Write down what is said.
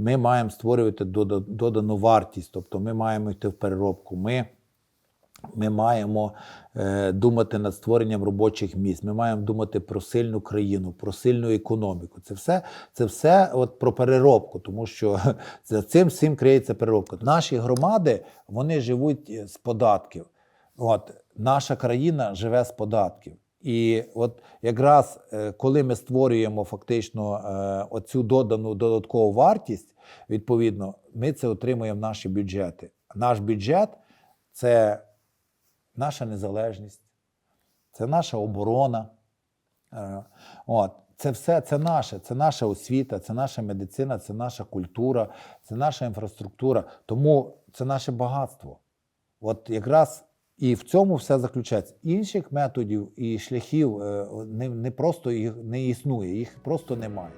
ми маємо створювати додану вартість, тобто ми маємо йти в переробку. Ми ми маємо е, думати над створенням робочих місць. Ми маємо думати про сильну країну, про сильну економіку. Це все, це все от про переробку, тому що за цим всім криється переробка. Наші громади вони живуть з податків. От наша країна живе з податків. І от якраз е, коли ми створюємо фактично е, оцю додану додаткову вартість, відповідно, ми це отримуємо в наші бюджети. Наш бюджет це наша незалежність, це наша оборона. Е, От. Це все це наше, це наша освіта, це наша медицина, це наша культура, це наша інфраструктура. Тому це наше багатство. От якраз і в цьому все заключається. Інших методів і шляхів е, не, не просто їх не існує, їх просто немає.